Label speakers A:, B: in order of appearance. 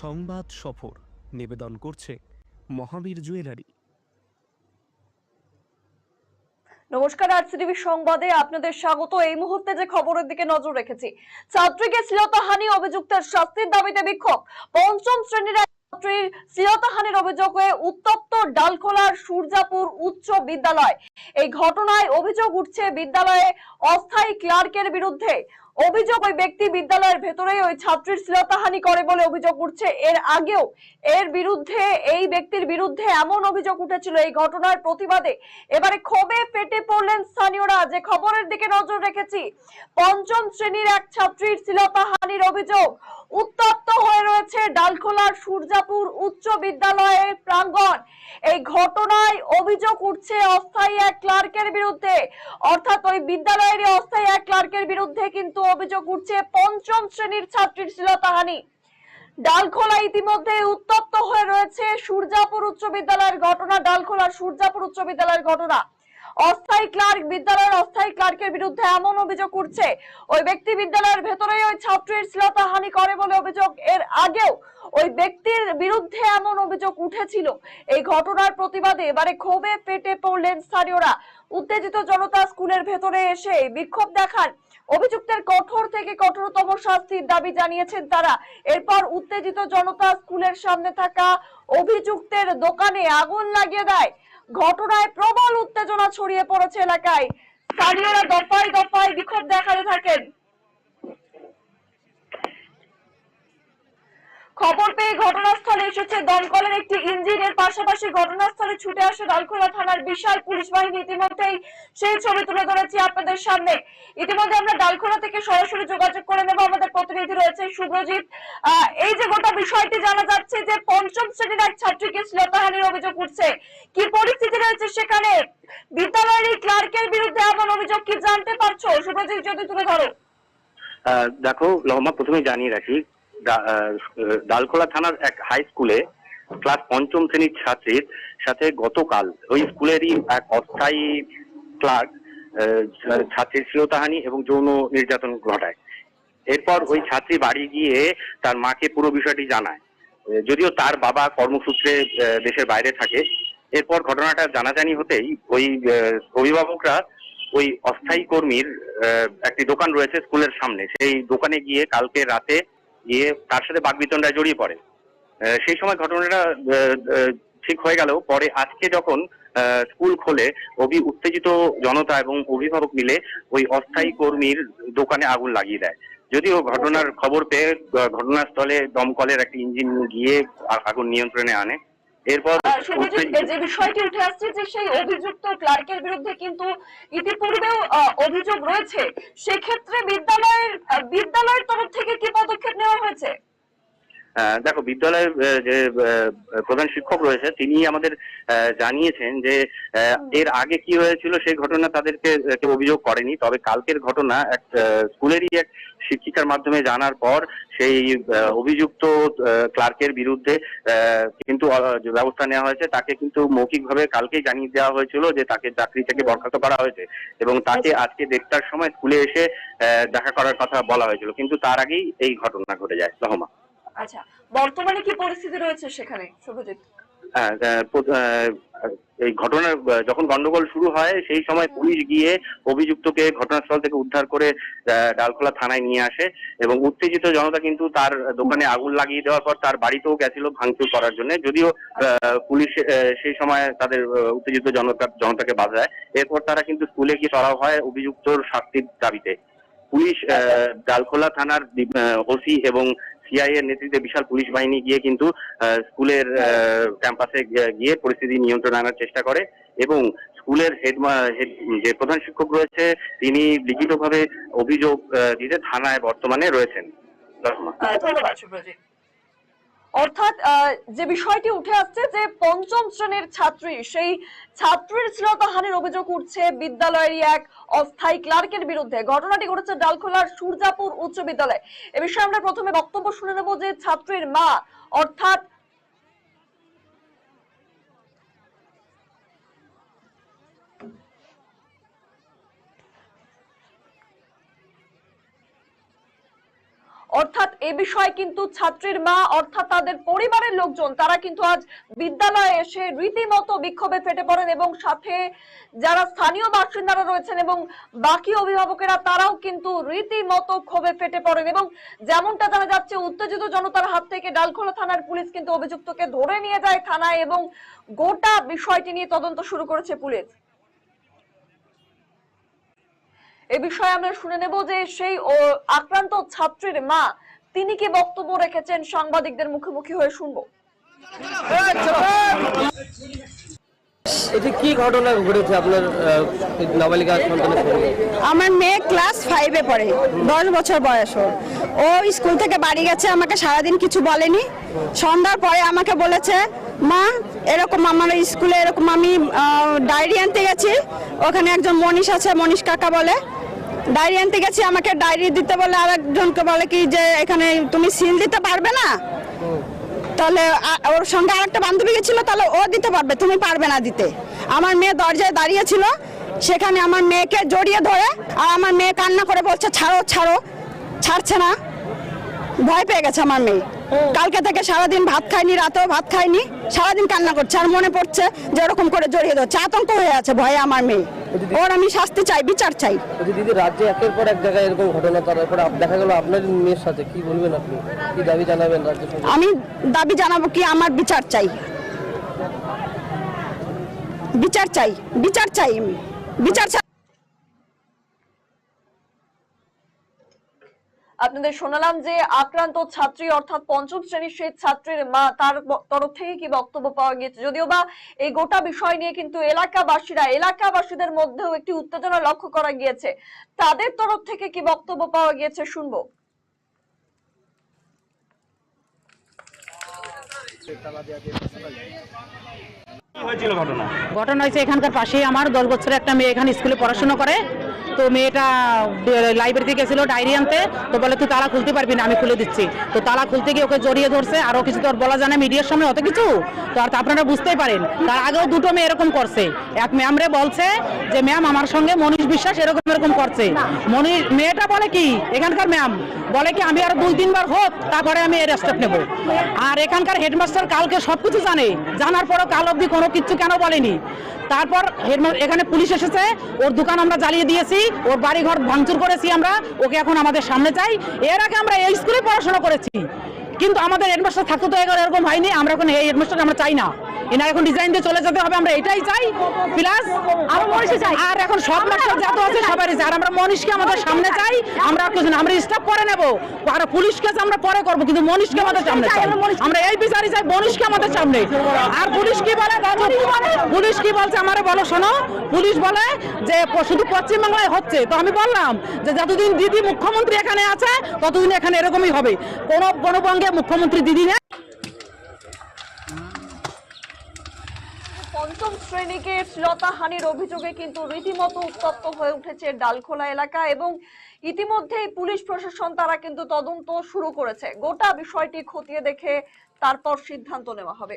A: সংবাদ সফর নিবেদন করছে মহাবীর জুয়েলারি।
B: নমস্কার আরসিটিভি সংবাদে আপনাদের স্বাগত। এই মুহূর্তে যে খবরের দিকে নজর রেখেছি, ছাত্রীকে শ্লীলতাহানি অভিযুক্তের শাস্তির দাবিতে বিক্ষোভ। পঞ্চম শ্রেণির ছাত্রীর শ্লীলতাহানির উত্তপ্ত ডালখোলার সূর্যাপুর উচ্চ বিদ্যালয়। এই ঘটনায় অভিযোগ উঠছে বিদ্যালয়ে অস্থায়ী ক্লার্কের বিরুদ্ধে। অভিযোগ ওই ব্যক্তি বিদ্যালয়ের ভেতরেই ওই ছাত্রীর শ্লীলতাহানি করে বলে অভিযোগ উঠছে। এর আগেও এর বিরুদ্ধে, এই ব্যক্তির বিরুদ্ধে এমন অভিযোগ উঠেছিল। এই ঘটনার প্রতিবাদে এবারে ক্ষোভে ফেটে পড়লেন স্থানীয়রা। যে খবরের দিকে নজর রেখেছি, পঞ্চম শ্রেণির এক ছাত্রীর শ্লীলতাহানির অভিযোগ উত্তপ্ত হয়ে রয়েছে ডালখোলার সূর্যাপুর উচ্চ বিদ্যালয়ের প্রাঙ্গণ। এই ঘটনায় অভিযোগ উঠছে অস্থায়ী এক ক্লার্কের বিরুদ্ধে। অর্থাৎ ওই বিদ্যালয়ের অস্থায়ী এক ক্লার্কের বিরুদ্ধে কিন্তু অভিযোগ উঠছে পঞ্চম শ্রেণির ছাত্রীর শ্লীলতাহানি ডালখোলা ইতিমধ্যে উত্তপ্ত হয়ে রয়েছে সূর্যাপুর উচ্চ বিদ্যালয়ের ঘটনা ডালখোলার সূর্যাপুর উচ্চ বিদ্যালয়ের ঘটনা। অস্থায়ী ক্লার্ক, বিদ্যালয়ের অস্থায়ী ক্লার্কের বিরুদ্ধে এমন অভিযোগ উঠছে। ওই ব্যক্তি বিদ্যালয়ের ভেতরেই ওই ছাত্রীর শ্লীলতাহানি করে বলে অভিযোগ। এর আগেও ওই ব্যক্তির বিরুদ্ধে এমন অভিযোগ উঠেছিল। এই ঘটনার প্রতিবাদে এবারে ক্ষোভে পেটে পড়লেন স্থানীয়রা। উত্তেজিত জনতা স্কুলের ভেতরে এসে বিক্ষোভ দেখান। অভিযুক্তের কঠোর থেকে কঠোরতম শাস্তির দাবি জানিয়েছেন তারা। এরপর উত্তেজিত জনতা স্কুলের সামনে থাকা অভিযুক্তের দোকানে আগুন লাগিয়ে দেয়। ঘটনায় প্রবল উত্তেজনা ছড়িয়ে পড়েছে এলাকায়। স্থানীয়রা দফায় দফায় বিক্ষোভ দেখাতে থাকেন। খবর পেয়ে ঘটনাস্থলে এসেছে দমকলের একটি ইঞ্জিনের পাশাপাশি ঘটনাস্থলে ছুটে আসে ডালখোলা থানার বিশাল পুলিশ বাহিনী। ইতিমধ্যেই সেই ছবি তুলে ধরেছি আপনাদের সামনে। ইতিমধ্যে আমরা ডালখোলা থেকে সরাসরি যোগাযোগ করে নেব। আমাদের প্রতিনিধি রয়েছে শুভ্রজিৎ এই যে গোটা বিষয়টি জানা যাচ্ছে যে পঞ্চম শ্রেণির এক ছাত্রীকে শ্লীলতাহানির অভিযোগ উঠছে। কি পরিস্থিতি রয়েছে সেখানে? বিদ্যালয়ের ক্লার্কের বিরুদ্ধে এমন অভিযোগ কি জানতে পারছ? শুভ্রজিৎ যদি তুলে ধরো।
C: দেখো লহমা প্রথমে জানিয়ে রাখি ডালখোলা থানার এক হাই স্কুলে ক্লাস পঞ্চম শ্রেণির ছাত্রীর সাথে গতকাল ওই স্কুলেরই এক অস্থায়ী ক্লার্ক ছাত্রীর শ্লীলতাহানি এবং যৌন নির্যাতন ঘটায়। এরপর ওই ছাত্রী বাড়ি গিয়ে তার মাকে পুরো বিষয়টি জানায়। যদিও তার বাবা কর্মসূত্রে দেশের বাইরে থাকে। এরপর ঘটনাটা জানাজানি হতেই ওই অভিভাবকরা ওই অস্থায়ী কর্মীর একটি দোকান রয়েছে স্কুলের সামনে। সেই দোকানে গিয়ে কালকে রাতে গিয়ে তার সাথে বাগবিতণ্ডায় জড়িয়ে পড়ে। সেই সময় ঘটনাটা ঠিক হয়ে গেল। পরে আজকে যখন স্কুল খোলে অভি উত্তেজিত জনতা এবং অভিভাবক মিলে ওই অস্থায়ী কর্মীর দোকানে আগুন লাগিয়ে দেয়। যদিও ঘটনার খবর পেয়ে ঘটনাস্থলে দমকলের একটি ইঞ্জিন গিয়ে আগুন নিয়ন্ত্রণে আনে। এরপর
B: যে বিষয়টি উঠে আসছে যে সেই অভিযুক্ত ক্লার্কের বিরুদ্ধে কিন্তু ইতিপূর্বেও অভিযোগ রয়েছে সেক্ষেত্রে বিদ্যালয়ের বিদ্যালয়ের তরফ থেকে কি পদক্ষেপ নেওয়া হয়েছে
C: আহ, দেখো বিদ্যালয়ের যে প্রধান শিক্ষক রয়েছে, তিনি আমাদের জানিয়েছেন যে এর আগে কি হয়েছিল সেই ঘটনা তাদেরকে কেউ অভিযোগ করেনি। তবে কালকের ঘটনা এক স্কুলেরই এক শিক্ষিকার মাধ্যমে জানার পর সেই অভিযুক্ত ক্লার্কের বিরুদ্ধে কিন্তু ব্যবস্থা নেওয়া হয়েছে, তাকে কিন্তু মৌখিকভাবে কালকেই জানিয়ে দেওয়া হয়েছিল যে তাকে চাকরি থেকে বরখাস্ত করা হয়েছে এবং তাকে আজকে দেড়টার সময় স্কুলে এসে দেখা করার কথা বলা হয়েছিল। কিন্তু তার আগেই এই ঘটনা ঘটে যায় রহমা
B: আচ্ছা বর্তমানে কি পরিস্থিতি রয়েছে সেখানে শুভজিৎ?
C: হ্যাঁ, এই ঘটনার যখন গন্ডগোল শুরু হয় সেই সময় পুলিশ গিয়ে অভিযুক্তকে ঘটনাস্থল থেকে উদ্ধার করে ডালখোলা থানায় নিয়ে আসে এবং উত্তেজিত জনতা কিন্তু তার দোকানে আগুন লাগিয়ে দেওয়ার পর তার বাড়িতেও গেছিল ভাঙচুর করার জন্য। যদিও পুলিশ সেই সময় তাদের উত্তেজিত জনতা জনতাকে বাধা দেয়। এরপর তারা কিন্তু স্কুলে গিয়ে চড়াও হয় অভিযুক্তর শাস্তির দাবিতে। পুলিশ আহ, ডালখোলা থানার ওসি এবং সিআই এর নেতৃত্বে বিশাল পুলিশ বাহিনী গিয়ে কিন্তু স্কুলের ক্যাম্পাসে গিয়ে- পরিস্থিতি নিয়ন্ত্রণ আনার চেষ্টা করে এবং স্কুলের হেড যে প্রধান শিক্ষক রয়েছে, তিনি লিখিতভাবে অভিযোগ দিতে থানায় বর্তমানে রয়েছেন।
B: ধন্যবাদ অর্থাৎ যে বিষয়টি উঠে আসছে যে পঞ্চম শ্রেণির ছাত্রী, সেই ছাত্রীর শ্লীলতাহানির অভিযোগ উঠছে বিদ্যালয়েরই এক অস্থায়ী ক্লার্কের বিরুদ্ধে। ঘটনাটি ঘটেছে ডালখোলার সূর্যাপুর উচ্চ বিদ্যালয়ে। এ বিষয়ে আমরা প্রথমে বক্তব্য শুনে নেব যে ছাত্রীর মা, অর্থাৎ অর্থাৎ এ বিষয়ে কিন্তু ছাত্রীর মা, অর্থাৎ তাদের পরিবারের লোকজন, তারা কিন্তু আজ বিদ্যালয়ে এসে রীতিমতো বিক্ষোভে ফেটে পড়েন এবং সাথে যারা স্থানীয় বাসিন্দারা রয়েছেন এবং বাকি অভিভাবকেরা, তারাও কিন্তু রীতিমতো ক্ষোভে ফেটে পড়েন এবং যেমনটা জানা যাচ্ছে, উত্তেজিত জনতার হাত থেকে ডালখোলা থানার পুলিশ কিন্তু অভিযুক্তকে ধরে নিয়ে যায় থানায় এবং গোটা বিষয়টি নিয়ে তদন্ত শুরু করেছে পুলিশ। এ বিষয়ে আমরা শুনে নেব যে সেই আক্রান্ত ছাত্রীর মা তিনি কি বক্তব্য রেখেছেন? সাংবাদিকদের মুখোমুখি হয়ে শুনব।
D: এটি কি ঘটনা ঘটেছে আপনার নাবালিকা সন্তানের সঙ্গে?
E: আমার মেয়ে ক্লাস ফাইভে পড়ে দশ বছর বয়স ওর। ও স্কুল থেকে বাড়ি গেছে আমাকে সারাদিন কিছু বলেনি। সন্ধ্যার পরে আমাকে বলেছে মা এরকম আমার স্কুলে এরকম আমি ডায়েরি আনতে গেছি। ওখানে একজন মনীষ আছে মনীষ কাকা বলে। ডায়েরি আনতে গেছি আমাকে ডায়েরি দিতে বলে আর একজনকে বলে কি যে এখানে তুমি সিল দিতে পারবে না? তাহলে ওর সঙ্গে আরেকটা বান্ধবী গেছিল তাহলে ও দিতে পারবে তুমি পারবে না দিতে। আমার মেয়ে দরজায় দাঁড়িয়ে ছিল সেখানে আমার মেয়েকে জড়িয়ে ধরে আর আমার মেয়ে কান্না করে বলছে ছাড়ো ছাড়ো ছাড়ছে না। ভয় পেয়ে গেছে আমার মেয়ে। কালকে থেকে সারাদিন ভাত খায়নি রাতেও ভাত খায়নি সারাদিন কান্না করছে আর মনে পড়ছে যে ওরকম করে জড়িয়ে ধরছে আতঙ্ক হয়ে আছে ভয়ে আমার মেয়ে। ওর আমি শাস্তি চাই বিচার চাই।
D: দিদি রাজ্যে একের পর এক জায়গায় এরকম ঘটনা তারপরে দেখা গেল আপনার মেয়ের সাথে। কি বলবেন আপনি? কি দাবি জানাবেন রাজ্য
E: আমি দাবি জানাব কি আমার বিচার চাই। বিচার চাই বিচার চাই বিচার চাই।
B: আপনাদের শোনালাম যে আক্রান্ত ছাত্রী অর্থাৎ পঞ্চম শ্রেণির সেই ছাত্রীর মা, তার তরফ থেকে কি বক্তব্য পাওয়া গিয়েছে? যদিও বা এই গোটা বিষয় নিয়ে কিন্তু এলাকাবাসীরা, এলাকাবাসীদের মধ্যেও একটি উত্তেজনা লক্ষ্য করা গিয়েছে। তাদের তরফ থেকে কি বক্তব্য পাওয়া গিয়েছে শুনব।
F: ঘটনা? হয়েছে এখানকার পাশেই আমার, দশ বছরের একটা মেয়ে এখানে স্কুলে পড়াশোনা করে। তো মেয়েটা লাইব্রেরিতে গেছিল ডায়েরি আনতে। তো বলে, তুই তালা খুলতে পারবি না, আমি খুলে দিচ্ছি। তো তালা খুলতে গিয়ে ওকে জড়িয়ে ধরছে আরও কিছু তো বলা যায় না মিডিয়ার সামনে অত কিছু? তো আর আপনারা বুঝতেই পারেন, তার আগেও দুটো মেয়ে এরকম করছে। এক ম্যাম রে বলছে যে, ম্যাম, আমার সঙ্গে মনীষ বিশ্বাস এরকম এরকম করছে। মনীষ, মেয়েটা বলে কি, এখানকার ম্যাম, বলে কি, আমি আর দুই, তিনবার হোক, তারপরে আমি এর স্টেপ নেব। আর এখানকার হেডমাস্টার কালকে সবকিছু জানে। জানার পরও কাল অব্দি কোনো কিচ্ছু কেন বলেনি? তারপর এখানে পুলিশ এসেছে, ওর দোকান আমরা জ্বালিয়ে দিয়েছি, ওর বাড়ি ঘর ভাঙচুর করেছি আমরা, ওকে এখন আমাদের সামনে চাই। এর আগে আমরা এই স্কুলে পড়াশোনা করেছি, কিন্তু আমাদের হেডমাস্টার থাকতে তো এরকম হয়নি, আমরা এখন এই হেডমাস্টার আমরা চাই না। এনার এখন ডিজাইন দিয়ে চলে যেতে হবে, আমরা এটাই চাই। প্লাস আরও মনীষে চাই। আর এখন সব মাস্টার যত আছে, সবারই চাই। আর আমরা মনীষকে আমাদের সামনে চাই, আমরা কিছু আমরা স্টাফ পরে নেব। আর পুলিশ কেস আমরা পরে করব, কিন্তু মনীষকে আমাদের সামনে চাই। আমরা এই বিচারই চাই, মনীষকে আমাদের সামনে। আর পুলিশ কি বলে? পুলিশ কি বলছে আমারে বলো শোনো। পুলিশ বলে যে শুধু পশ্চিমবাংলায় হচ্ছে। তো আমি বললাম যে যতদিন দিদি মুখ্যমন্ত্রী এখানে আছে, ততদিন এখানে এরকমই হবে। কোন কোন বঙ্গে মুখ্যমন্ত্রী দিদি নেই।
B: পঞ্চম শ্রেণীকে শ্লীলতাহানির অভিযোগে কিন্তু রীতিমতো উত্তপ্ত হয়ে উঠেছে ডালখোলা এলাকা এবং ইতিমধ্যেই পুলিশ প্রশাসন তারা কিন্তু তদন্ত শুরু করেছে। গোটা বিষয়টি খতিয়ে দেখে তারপর সিদ্ধান্ত নেওয়া হবে।